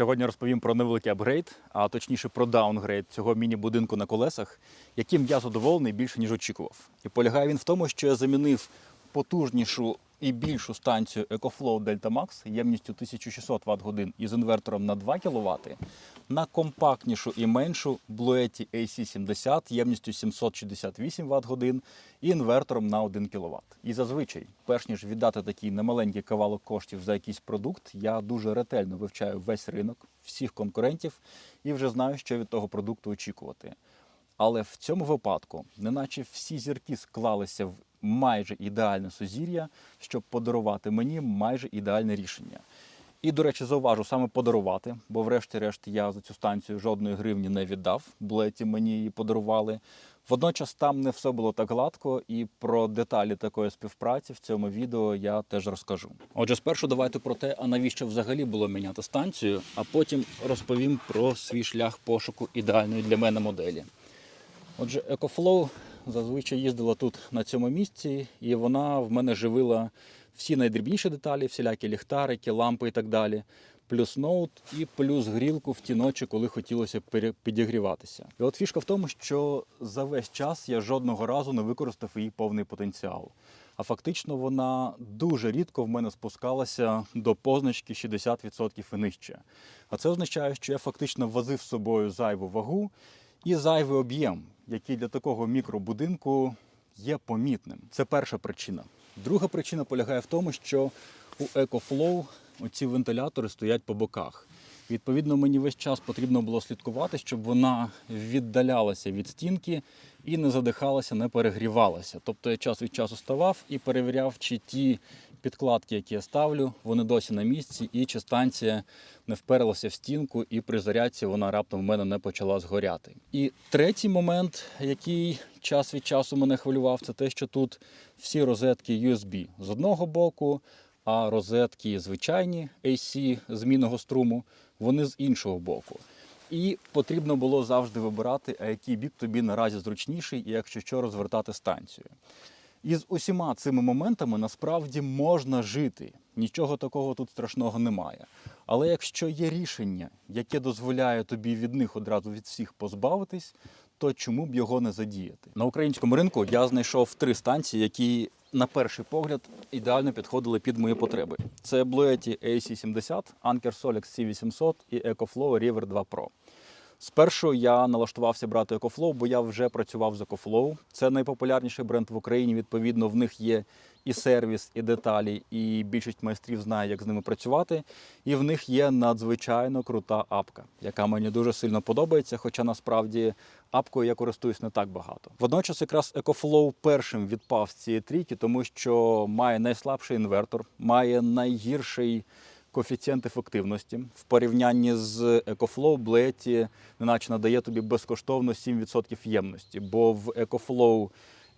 Сьогодні розповім про невеликий апгрейд, а точніше про даунгрейд цього міні-будинку на колесах, яким я задоволений більше ніж очікував. І полягає він в тому, що я замінив потужнішу і більшу станцію EcoFlow Delta Max ємністю 1600 Вт годин із інвертором на 2 кВт на компактнішу і меншу Bluetti AC70 ємністю 768 Вт годин і інвертором на 1 кВт. І зазвичай, перш ніж віддати такий немаленький кавалок коштів за якийсь продукт, я дуже ретельно вивчаю весь ринок, всіх конкурентів і вже знаю, що від того продукту очікувати. Але в цьому випадку, неначе всі зірки склалися в майже ідеальне сузір'я, щоб подарувати мені майже ідеальне рішення. І, до речі, зауважу саме подарувати, бо врешті-решт я за цю станцію жодної гривні не віддав. Блеті мені її подарували. Водночас там не все було так гладко, і про деталі такої співпраці в цьому відео я теж розкажу. Отже, спершу давайте про те, а навіщо взагалі було міняти станцію, а потім розповім про свій шлях пошуку ідеальної для мене моделі. Отже, EcoFlow зазвичай їздила тут на цьому місці, і вона в мене живила всі найдрібніші деталі, всілякі ліхтарики, лампи і так далі. Плюс ноут і плюс грілку в ті ночі, коли хотілося підігріватися. І от фішка в тому, що за весь час я жодного разу не використав її повний потенціал. А фактично вона дуже рідко в мене спускалася до позначки 60% і нижче. А це означає, що я фактично возив з собою зайву вагу і зайвий об'єм, який для такого мікробудинку є помітним. Це перша причина. Друга причина полягає в тому, що у EcoFlow оці вентилятори стоять по боках. Відповідно, мені весь час потрібно було слідкувати, щоб вона віддалялася від стінки і не задихалася, не перегрівалася. Тобто я час від часу ставав і перевіряв, чи ті підкладки, які я ставлю, вони досі на місці, і чи станція не вперлася в стінку, і при зарядці вона раптом в мене не почала згоряти. І третій момент, який час від часу мене хвилював, це те, що тут всі розетки USB з одного боку, а розетки звичайні AC змінного струму, вони з іншого боку. І потрібно було завжди вибирати, а який бік тобі наразі зручніший, і якщо що, розвертати станцію. І з усіма цими моментами насправді можна жити. Нічого такого тут страшного немає. Але якщо є рішення, яке дозволяє тобі від них одразу від всіх позбавитись, то чому б його не задіяти? На українському ринку я знайшов три станції, які на перший погляд ідеально підходили під мої потреби. Це Bluetti AC70, Anker Solex C800 і EcoFlow River 2 Pro. Спершу я налаштувався брати EcoFlow, бо я вже працював з EcoFlow. Це найпопулярніший бренд в Україні. Відповідно, в них є і сервіс, і деталі, і більшість майстрів знає, як з ними працювати. І в них є надзвичайно крута апка, яка мені дуже сильно подобається. Хоча насправді апкою я користуюсь не так багато. Водночас, якраз EcoFlow першим відпав з цієї трійки, тому що має найслабший інвертор, має найгірший коефіцієнт ефективності в порівнянні з EcoFlow Bleti неначе надає тобі безкоштовно 7% ємності, бо в EcoFlow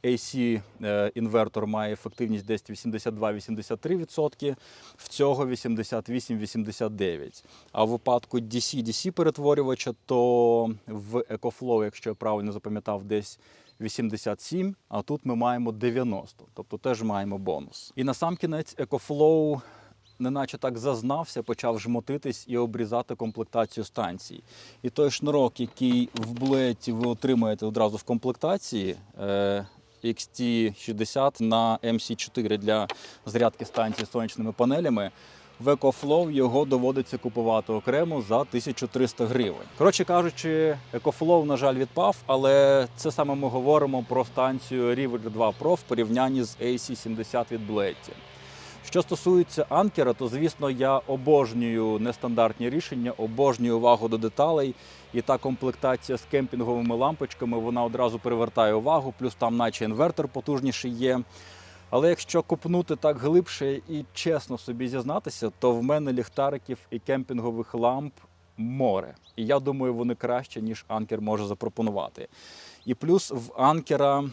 AC е, інвертор має ефективність десь 82-83%, в цього 88-89%. А в випадку DC-DC перетворювача, то в EcoFlow, якщо я правильно запам'ятав, десь 87, а тут ми маємо 90, тобто теж маємо бонус. І на сам кінець EcoFlow неначе так зазнався, почав жмотитись і обрізати комплектацію станцій. І той шнурок, який в блеті ви отримаєте одразу в комплектації. е, XT60 на MC4 для зарядки станції сонячними панелями. В EcoFlow його доводиться купувати окремо за 1300 гривень. Коротше кажучи, EcoFlow, на жаль, відпав, але це саме ми говоримо про станцію River 2 Pro в порівнянні з AC70 від Blade. Що стосується анкера, то звісно я обожнюю нестандартні рішення, обожнюю увагу до деталей. І та комплектація з кемпінговими лампочками вона одразу привертає увагу, плюс там, наче інвертор потужніший є. Але якщо копнути так глибше і чесно собі зізнатися, то в мене ліхтариків і кемпінгових ламп море. І я думаю, вони краще, ніж анкер може запропонувати. І плюс в анкера.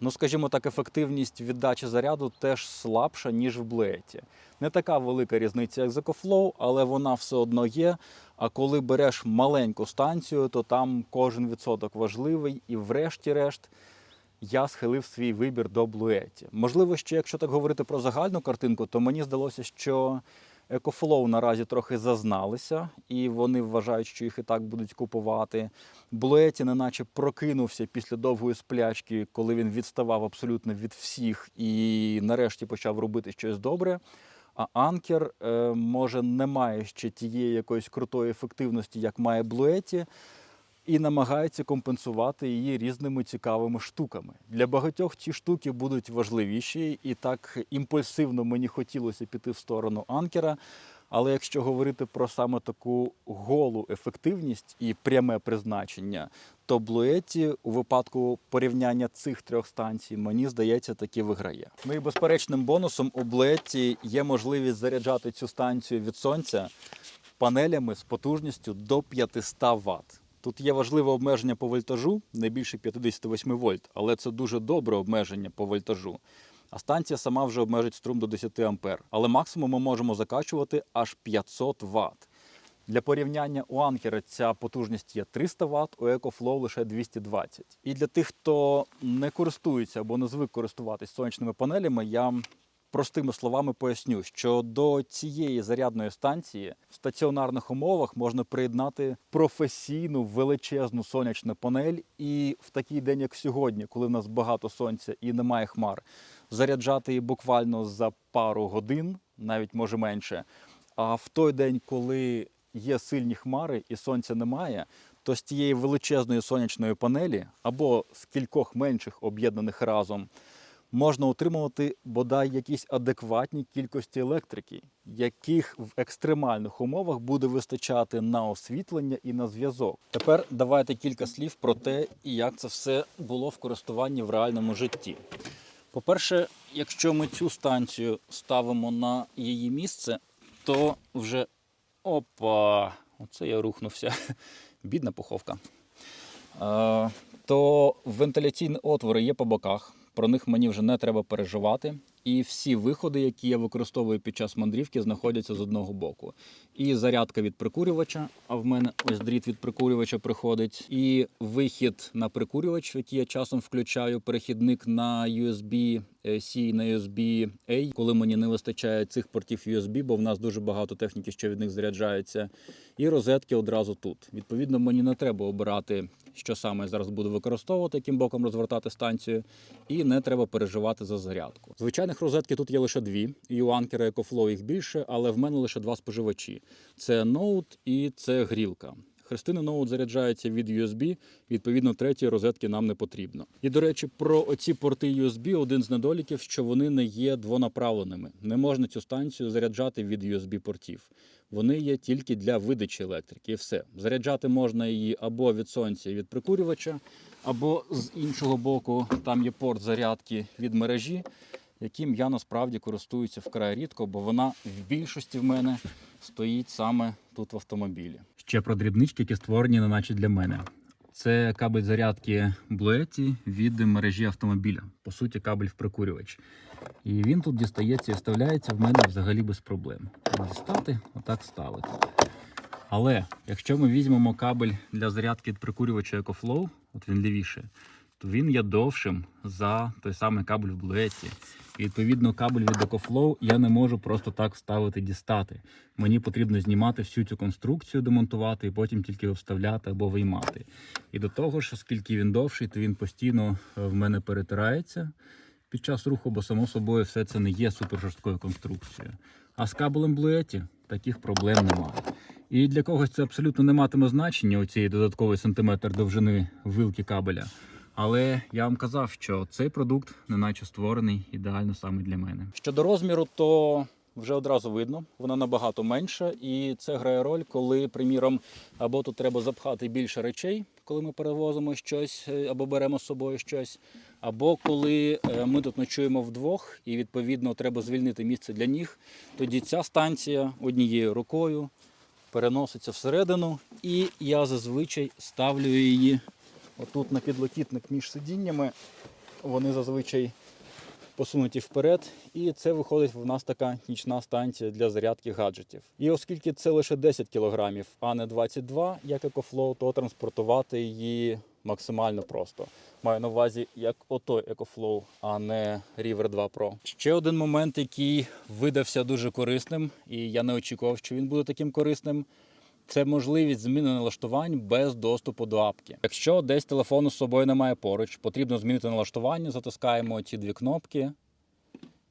Ну, скажімо так, ефективність віддачі заряду теж слабша, ніж в блеті. Не така велика різниця, як з EcoFlow, але вона все одно є. А коли береш маленьку станцію, то там кожен відсоток важливий, і врешті-решт я схилив свій вибір до Блуеті. Можливо, ще якщо так говорити про загальну картинку, то мені здалося, що EcoFlow наразі трохи зазналися, і вони вважають, що їх і так будуть купувати. Блуеті неначе прокинувся після довгої сплячки, коли він відставав абсолютно від всіх і нарешті почав робити щось добре. А анкер е, може не має ще тієї якоїсь крутої ефективності, як має Блуеті, і намагається компенсувати її різними цікавими штуками. Для багатьох ці штуки будуть важливіші, і так імпульсивно мені хотілося піти в сторону анкера. Але якщо говорити про саме таку голу ефективність і пряме призначення, то Блуеті у випадку порівняння цих трьох станцій, мені здається, таки виграє. Ну і безперечним бонусом у Блуеті є можливість заряджати цю станцію від сонця панелями з потужністю до 500 Вт. Тут є важливе обмеження по вольтажу, не більше 58 вольт, але це дуже добре обмеження по вольтажу. А станція сама вже обмежить струм до 10 ампер. Але максимум ми можемо закачувати аж 500 Вт. Для порівняння у Анкера ця потужність є 300 Вт, у EcoFlow лише 220. І для тих, хто не користується або не звик користуватись сонячними панелями, я простими словами поясню, що до цієї зарядної станції в стаціонарних умовах можна приєднати професійну величезну сонячну панель, і в такий день, як сьогодні, коли в нас багато сонця і немає хмар, заряджати її буквально за пару годин, навіть може менше. А в той день, коли є сильні хмари і сонця немає, то з тієї величезної сонячної панелі або з кількох менших об'єднаних разом можна отримувати бодай якісь адекватні кількості електрики, яких в екстремальних умовах буде вистачати на освітлення і на зв'язок. Тепер давайте кілька слів про те, як це все було в користуванні в реальному житті. По-перше, якщо ми цю станцію ставимо на її місце, то вже опа, оце я рухнувся. Бідна пуховка. Е, то вентиляційні отвори є по боках. Про них мені вже не треба переживати. І всі виходи, які я використовую під час мандрівки, знаходяться з одного боку. І зарядка від прикурювача, а в мене ось дріт від прикурювача приходить. І вихід на прикурювач, який я часом включаю, перехідник на USB C на USB A, коли мені не вистачає цих портів USB, бо в нас дуже багато техніки, що від них заряджається. І розетки одразу тут. Відповідно, мені не треба обирати, що саме я зараз буду використовувати, яким боком розвертати станцію, і не треба переживати за зарядку. Звичайних розетки тут є лише дві. І у Anker EcoFlow їх більше, але в мене лише два споживачі: це ноут і це грілка. Хрестини ноут заряджається від USB, відповідно, третьої розетки нам не потрібно. І до речі, про оці порти USB один з недоліків, що вони не є двонаправленими. Не можна цю станцію заряджати від USB портів. Вони є тільки для видачі електрики. І все. Заряджати можна її або від сонця, від прикурювача, або з іншого боку, там є порт зарядки від мережі, яким я насправді користуюся вкрай рідко, бо вона в більшості в мене стоїть саме тут в автомобілі. Ще про дрібнички, які створені, не наче для мене. Це кабель зарядки Bluetooth від мережі автомобіля. По суті, кабель в прикурювач. І він тут дістається і вставляється в мене взагалі без проблем. Дістати, отак ставити. Але якщо ми візьмемо кабель для зарядки від прикурювача EcoFlow, от він лівіше, він є довшим за той самий кабель в Bluetooth. І відповідно кабель від EcoFlow я не можу просто так вставити дістати. Мені потрібно знімати всю цю конструкцію, демонтувати і потім тільки вставляти або виймати. І до того ж, оскільки він довший, то він постійно е, в мене перетирається під час руху, бо само собою все це не є супер жорсткою конструкцією. А з кабелем Bluetooth таких проблем немає. І для когось це абсолютно не матиме значення, оцієї додаткової сантиметр довжини вилки кабеля. Але я вам казав, що цей продукт неначе створений ідеально саме для мене. Щодо розміру, то вже одразу видно, вона набагато менша, і це грає роль, коли, приміром, або тут треба запхати більше речей, коли ми перевозимо щось е, або беремо з собою щось, або коли е, ми тут ночуємо вдвох, і відповідно треба звільнити місце для ніг, тоді ця станція однією рукою переноситься всередину, і я зазвичай ставлю її отут на підлокітник між сидіннями. Вони зазвичай посунуті вперед, і це виходить в нас така нічна станція для зарядки гаджетів. І оскільки це лише 10 кг, а не 22, як EcoFlow, то транспортувати її максимально просто. Маю на увазі як ото EcoFlow, а не River 2 Pro. Ще один момент, який видався дуже корисним, і я не очікував, що він буде таким корисним. Це можливість зміни налаштувань без доступу до апки. Якщо десь телефону з собою немає поруч, потрібно змінити налаштування, затискаємо ці дві кнопки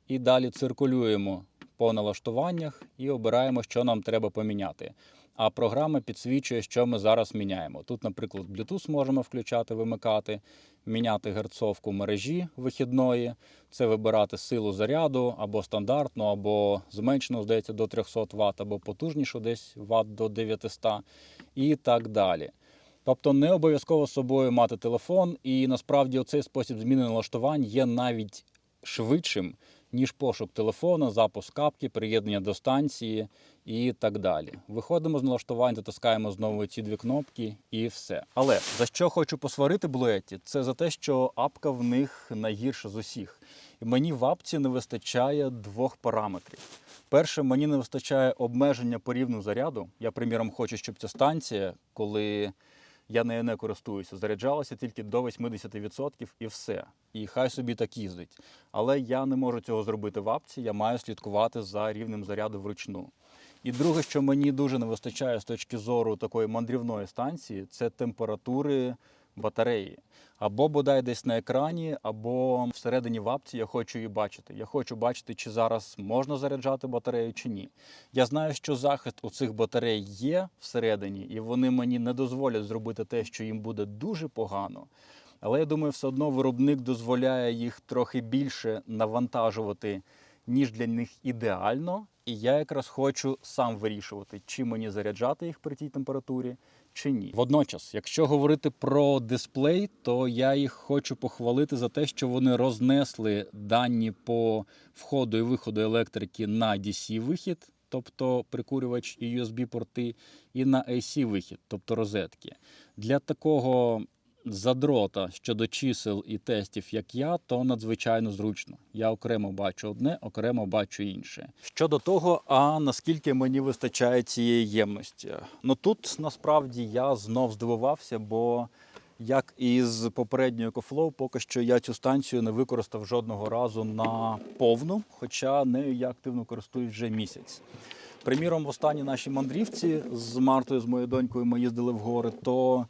і далі циркулюємо по налаштуваннях і обираємо, що нам треба поміняти. А програма підсвічує, що ми зараз міняємо. Тут, наприклад, Bluetooth можемо включати, вимикати, міняти герцовку мережі вихідної, це вибирати силу заряду або стандартну, або зменшену, здається, до 300 Вт, або потужнішу, десь Вт до 900 і так далі. Тобто не обов'язково з собою мати телефон, і насправді цей спосіб зміни налаштувань є навіть швидшим, ніж пошук телефона, запуск капки, приєднання до станції і так далі. Виходимо з налаштувань, затискаємо знову ці дві кнопки і все. Але за що хочу посварити Блуеті, це за те, що апка в них найгірша з усіх. І мені в апці не вистачає двох параметрів. Перше, мені не вистачає обмеження по рівню заряду. Я, приміром, хочу, щоб ця станція, коли я нею не користуюся, заряджалася тільки до 80% і все. І хай собі так їздить. Але я не можу цього зробити в апці, я маю слідкувати за рівнем заряду вручну. І друге, що мені дуже не вистачає з точки зору такої мандрівної станції, це температури батареї. Або бодай десь на екрані, або всередині в апці я хочу її бачити. Я хочу бачити, чи зараз можна заряджати батарею чи ні. Я знаю, що захист у цих батарей є всередині, і вони мені не дозволять зробити те, що їм буде дуже погано. Але я думаю, все одно виробник дозволяє їх трохи більше навантажувати, ніж для них ідеально. І я якраз хочу сам вирішувати, чи мені заряджати їх при тій температурі, чи ні. Водночас, якщо говорити про дисплей, то я їх хочу похвалити за те, що вони рознесли дані по входу і виходу електрики на DC-вихід, тобто прикурювач і USB-порти, і на AC-вихід, тобто розетки. Для такого задрота щодо чисел і тестів, як я, то надзвичайно зручно. Я окремо бачу одне, окремо бачу інше. Щодо того, а наскільки мені вистачає цієї ємності? Ну тут насправді я знов здивувався, бо як і з попередньою EcoFlow, поки що я цю станцію не використав жодного разу на повну, хоча нею я активно користуюсь вже місяць. Приміром, в останній нашій мандрівці з Мартою, з моєю донькою, ми їздили в гори, то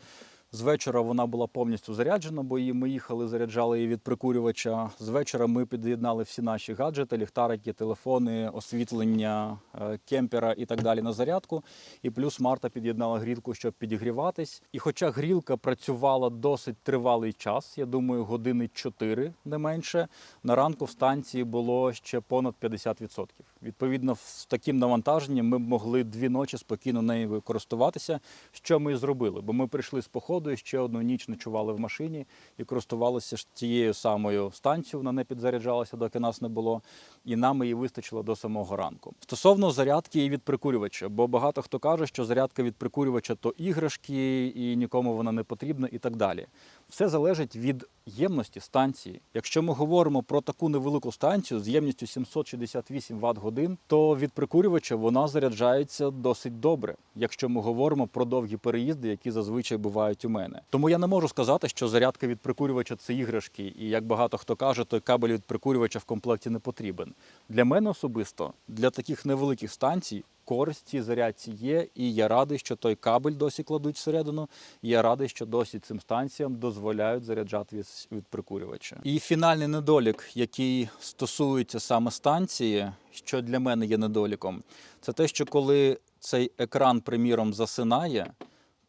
з вечора вона була повністю заряджена, бо її ми їхали, заряджали її від прикурювача. З вечора ми під'єднали всі наші гаджети, ліхтарики, телефони, освітлення е, кемпера і так далі на зарядку. І плюс Марта під'єднала грілку, щоб підігріватись. І хоча грілка працювала досить тривалий час, я думаю, години 4 не менше. На ранку в станції було ще понад 50%. Відповідно, з таким навантаженням ми б могли дві ночі спокійно нею користуватися, що ми і зробили. Бо ми прийшли з походу і ще одну ніч ночували в машині і користувалися тією самою станцією. Вона не підзаряджалася, доки нас не було, і нам її вистачило до самого ранку. Стосовно зарядки і від прикурювача, бо багато хто каже, що зарядка від прикурювача то іграшки, і нікому вона не потрібна, і так далі. Все залежить від ємності станції. Якщо ми говоримо про таку невелику станцію з ємністю 768 Вт годин, то від прикурювача вона заряджається досить добре, якщо ми говоримо про довгі переїзди, які зазвичай бувають у мене. Тому я не можу сказати, що зарядка від прикурювача це іграшки, і як багато хто каже, той кабель від прикурювача в комплекті не потрібен. Для мене особисто для таких невеликих станцій. Користь цій зарядці є, і я радий, що той кабель досі кладуть всередину. І я радий, що досі цим станціям дозволяють заряджати від, від прикурювача. І фінальний недолік, який стосується саме станції, що для мене є недоліком, це те, що коли цей екран, приміром, засинає,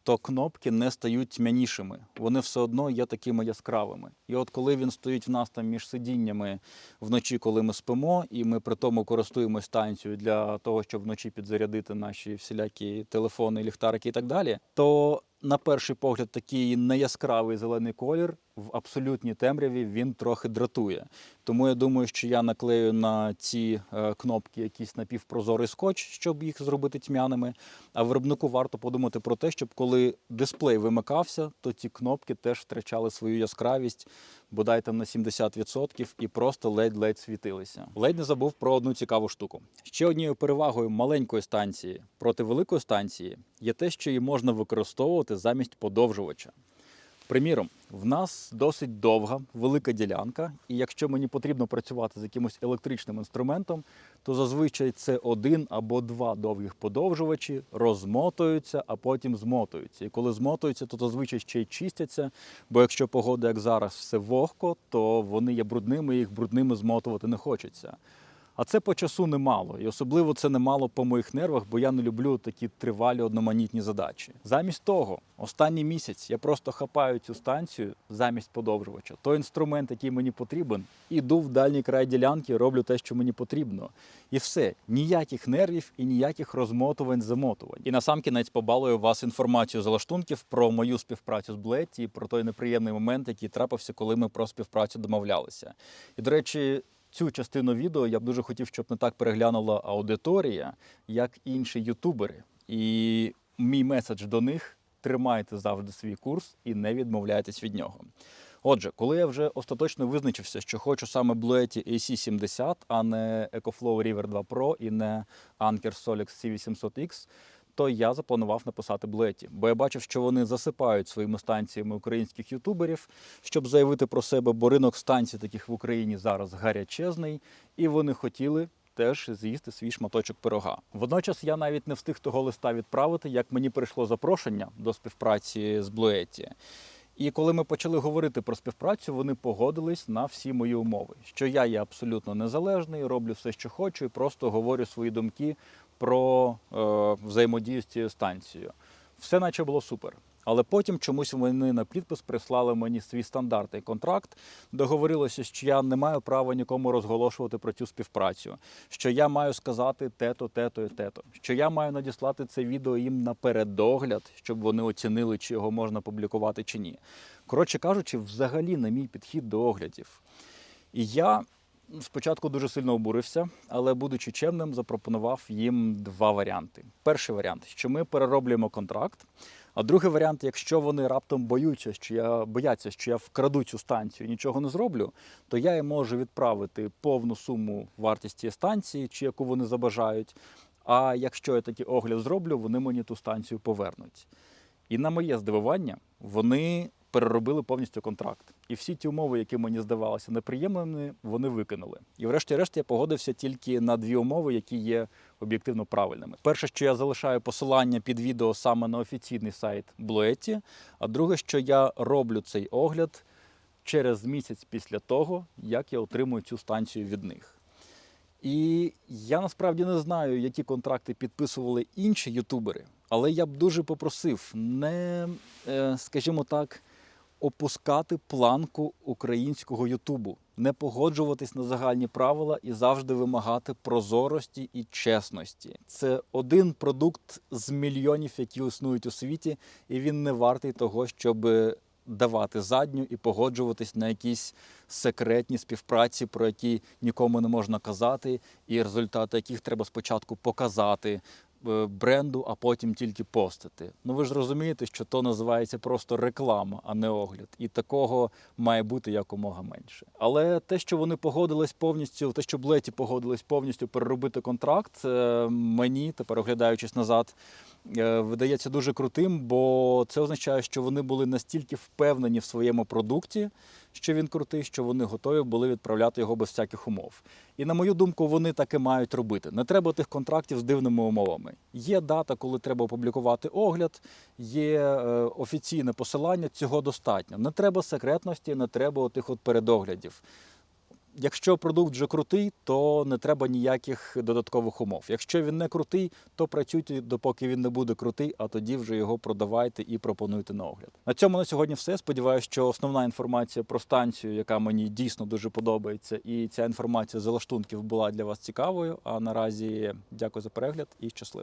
то кнопки не стають тьмянішими. Вони все одно є такими яскравими. І от коли він стоїть в нас там між сидіннями вночі, коли ми спимо, і ми при тому користуємось станцією для того, щоб вночі підзарядити наші всілякі телефони, ліхтарики і так далі, то на перший погляд такий неяскравий зелений колір в абсолютній темряві він трохи дратує. Тому я думаю, що я наклею на ці е, кнопки якийсь напівпрозорий скотч, щоб їх зробити тьмяними. А виробнику варто подумати про те, щоб коли дисплей вимикався, то ці кнопки теж втрачали свою яскравість, бодай там на 70% і просто ледь-ледь світилися. Ледь не забув про одну цікаву штуку. Ще однією перевагою маленької станції проти великої станції є те, що її можна використовувати замість подовжувача. Приміром, в нас досить довга, велика ділянка, і якщо мені потрібно працювати з якимось електричним інструментом, то зазвичай це один або два довгих подовжувачі розмотуються, а потім змотуються. І коли змотуються, то зазвичай ще й чистяться. Бо якщо погода, як зараз, все вогко, то вони є брудними, і їх брудними змотувати не хочеться. А це по часу немало, і особливо це немало по моїх нервах, бо я не люблю такі тривалі одноманітні задачі. Замість того, останній місяць я просто хапаю цю станцію замість подовжувача, той інструмент, який мені потрібен, іду в дальній край ділянки, роблю те, що мені потрібно. І все, ніяких нервів і ніяких розмотувань, замотувань. І насамкінець побалую вас інформацію з лаштунків про мою співпрацю з Блетті про той неприємний момент, який трапився, коли ми про співпрацю домовлялися. І до речі. Цю частину відео я б дуже хотів, щоб не так переглянула аудиторія, як інші ютубери. І мій меседж до них тримайте завжди свій курс і не відмовляйтесь від нього. Отже, коли я вже остаточно визначився, що хочу саме Bluetti AC70, а не EcoFlow River 2 Pro і не Anker Solix C800X, то я запланував написати Блеті, бо я бачив, що вони засипають своїми станціями українських ютуберів, щоб заявити про себе, бо ринок станцій таких в Україні зараз гарячезний, і вони хотіли. Теж з'їсти свій шматочок пирога. Водночас я навіть не встиг того листа відправити, як мені прийшло запрошення до співпраці з Блуеті. І коли ми почали говорити про співпрацю, вони погодились на всі мої умови, що я є абсолютно незалежний, роблю все, що хочу, і просто говорю свої думки про е, взаємодію з цією станцією. Все наче було супер. Але потім чомусь вони на підпис прислали мені свій стандартний контракт. Договорилося, що я не маю права нікому розголошувати про цю співпрацю, що я маю сказати те-то, те-то і те-то, що я маю надіслати це відео їм на передогляд, щоб вони оцінили, чи його можна публікувати чи ні. Коротше кажучи, взагалі на мій підхід до оглядів. І я спочатку дуже сильно обурився, але, будучи чемним, запропонував їм два варіанти. Перший варіант, що ми перероблюємо контракт. А другий варіант, якщо вони раптом боються, що я бояться, що я вкраду цю станцію і нічого не зроблю, то я їм можу відправити повну суму вартості станції, чи яку вони забажають. А якщо я такий огляд зроблю, вони мені ту станцію повернуть. І на моє здивування, вони переробили повністю контракт. І всі ті умови, які мені здавалися неприємними, вони викинули. І врешті-решт я погодився тільки на дві умови, які є об'єктивно правильними. Перше, що я залишаю посилання під відео саме на офіційний сайт Блуеті, а друге, що я роблю цей огляд через місяць після того, як я отримую цю станцію від них. І я насправді не знаю, які контракти підписували інші ютубери, але я б дуже попросив не, е, скажімо так, опускати планку українського Ютубу, не погоджуватись на загальні правила і завжди вимагати прозорості і чесності. Це один продукт з мільйонів, які існують у світі, і він не вартий того, щоб давати задню і погоджуватись на якісь секретні співпраці, про які нікому не можна казати, і результати яких треба спочатку показати бренду, а потім тільки постити. Ну ви ж розумієте, що то називається просто реклама, а не огляд. І такого має бути якомога менше. Але те, що вони погодились повністю, те, що Блеті погодились повністю переробити контракт, е, мені тепер оглядаючись назад. е, Видається дуже крутим, бо це означає, що вони були настільки впевнені в своєму продукті, що він крутий, що вони готові були відправляти його без всяких умов. І на мою думку, вони так і мають робити. Не треба тих контрактів з дивними умовами. Є дата, коли треба опублікувати огляд, є е, офіційне посилання. Цього достатньо. Не треба секретності, не треба тих от передоглядів. Якщо продукт вже крутий, то не треба ніяких додаткових умов. Якщо він не крутий, то працюйте допоки він не буде крутий, а тоді вже його продавайте і пропонуйте на огляд. На цьому на сьогодні все. Сподіваюся, що основна інформація про станцію, яка мені дійсно дуже подобається, і ця інформація з лаштунків була для вас цікавою. А наразі дякую за перегляд і щасливо.